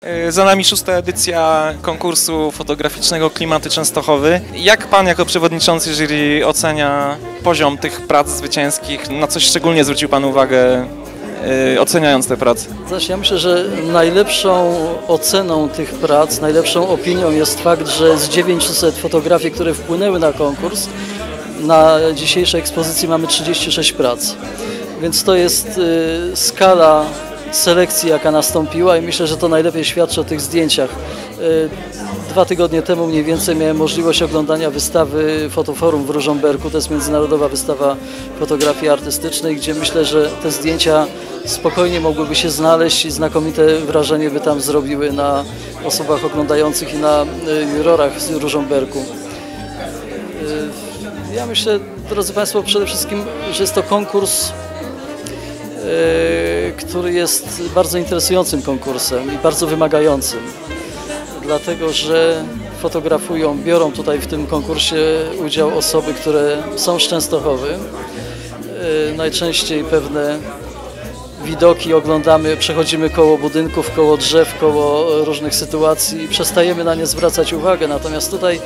E, Za nami szósta edycja konkursu fotograficznego Klimaty Częstochowy. Jak pan jako przewodniczący jury ocenia poziom tych prac zwycięskich? Na coś szczególnie zwrócił pan uwagę e, oceniając te prace? Znaczy, ja myślę, że najlepszą oceną tych prac, najlepszą opinią jest fakt, że z 900 fotografii, które wpłynęły na konkurs, na dzisiejszej ekspozycji mamy 36 prac. Więc to jest y, skala selekcji, jaka nastąpiła i myślę, że to najlepiej świadczy o tych zdjęciach. Y, Dwa tygodnie temu mniej więcej miałem możliwość oglądania wystawy Fotoforum w Rużomberku. To jest międzynarodowa wystawa fotografii artystycznej, gdzie myślę, że te zdjęcia spokojnie mogłyby się znaleźć i znakomite wrażenie by tam zrobiły na osobach oglądających i na y, jurorach z Rużomberku. Ja myślę, drodzy Państwo, przede wszystkim, że jest to konkurs, y, który jest bardzo interesującym konkursem i bardzo wymagającym dlatego że fotografują, biorą tutaj w tym konkursie udział osoby, które są z Częstochowy. Yy, Najczęściej pewne widoki oglądamy, przechodzimy koło budynków, koło drzew, koło różnych sytuacji i przestajemy na nie zwracać uwagę. Natomiast tutaj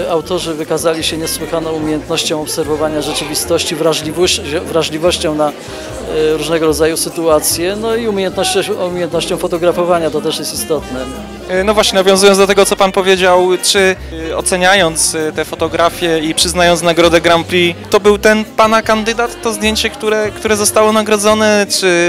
yy, autorzy wykazali się niesłychaną umiejętnością obserwowania rzeczywistości, wrażliwością, na yy, różnego rodzaju sytuacje, no i umiejętnością, umiejętnością fotografowania, to też jest istotne. E, No właśnie, nawiązując do tego, co pan powiedział, czy e, oceniając e, te fotografie i przyznając nagrodę Grand Prix, to był ten pana kandydat, to zdjęcie, które, które zostało nagrodzone, czy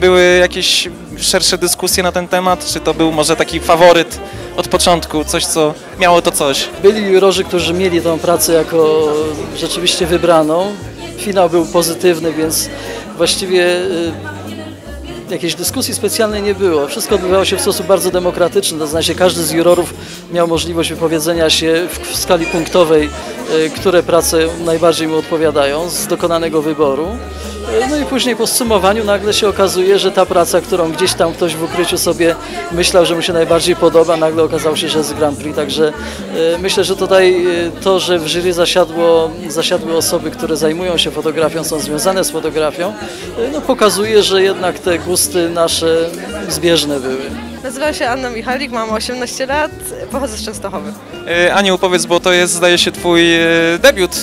były jakieś szersze dyskusje na ten temat, czy to był może taki faworyt od początku, coś, co miało to coś? Byli jurorzy, którzy mieli tę pracę jako rzeczywiście wybraną. Finał był pozytywny, więc właściwie y, jakiejś dyskusji specjalnej nie było. Wszystko odbywało się w sposób bardzo demokratyczny, to znaczy każdy z jurorów miał możliwość wypowiedzenia się w, skali punktowej, y, które prace najbardziej mu odpowiadają z dokonanego wyboru. No i później po zsumowaniu nagle się okazuje, że ta praca, którą gdzieś tam ktoś w ukryciu sobie myślał, że mu się najbardziej podoba, nagle okazało się, że jest Grand Prix. Także y, myślę, że tutaj y, to, że w jury zasiadło, zasiadły osoby, które zajmują się fotografią, są związane z fotografią, y, no pokazuje, że jednak te gusty nasze zbieżne były. Nazywam się Anna Michalik, mam 18 lat, pochodzę z Częstochowy. E, Aniu, powiedz, bo to jest, zdaje się, twój e, debiut e,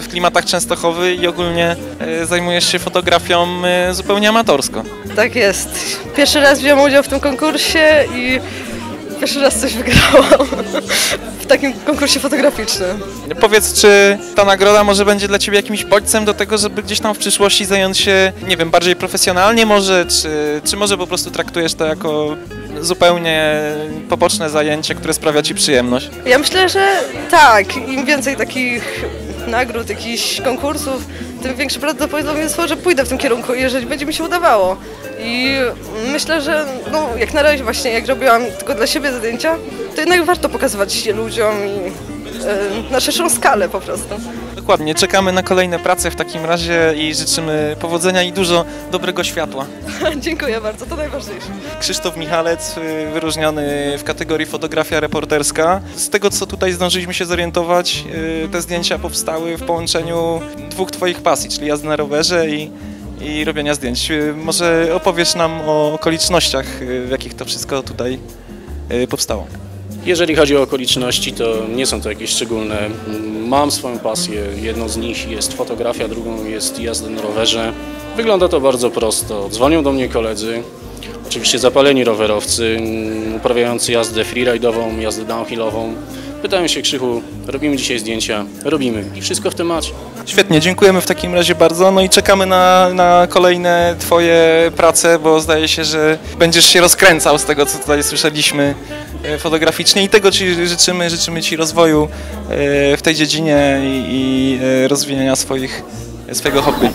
w klimatach Częstochowy i ogólnie zajmujesz się fotografią zupełnie amatorsko. Tak jest. Pierwszy raz wziąłem udział w tym konkursie i pierwszy raz coś wygrałam w takim konkursie fotograficznym. Powiedz, czy ta nagroda może będzie dla Ciebie jakimś bodźcem do tego, żeby gdzieś tam w przyszłości zająć się, nie wiem, bardziej profesjonalnie może, czy, czy może po prostu traktujesz to jako zupełnie poboczne zajęcie, które sprawia Ci przyjemność? Ja myślę, że tak, im więcej takich nagród, jakichś konkursów, tym większe prawdopodobieństwo, że pójdę w tym kierunku, jeżeli będzie mi się udawało. I myślę, że no, jak na razie właśnie, jak robiłam tylko dla siebie zdjęcia, to jednak warto pokazywać je ludziom i e, na szerszą skalę po prostu. Dokładnie, czekamy na kolejne prace w takim razie i życzymy powodzenia i dużo dobrego światła. Dziękuję bardzo, to najważniejsze. Krzysztof Michalec, y, wyróżniony w kategorii fotografia reporterska. Z tego, co tutaj zdążyliśmy się zorientować, y, te zdjęcia powstały w połączeniu dwóch Twoich pasji, czyli jazdy na rowerze i, i robienia zdjęć. Y, Może opowiesz nam o okolicznościach, w jakich to wszystko tutaj powstało. Jeżeli chodzi o okoliczności, to nie są to jakieś szczególne. Mam swoją pasję. Jedną z nich jest fotografia, drugą jest jazda na rowerze. Wygląda to bardzo prosto. Dzwonią do mnie koledzy, oczywiście zapaleni rowerowcy, mm, uprawiający jazdę freeride'ową, jazdę downhillową. Pytają się Krzychu, robimy dzisiaj zdjęcia? Robimy. I wszystko w temacie. Świetnie, dziękujemy w takim razie bardzo. No i czekamy na, na kolejne Twoje prace, bo zdaje się, że będziesz się rozkręcał z tego, co tutaj słyszeliśmy e, fotograficznie i tego Ci życzymy. Życzymy Ci rozwoju e, w tej dziedzinie i, i e, rozwijania swoich, swojego hobby.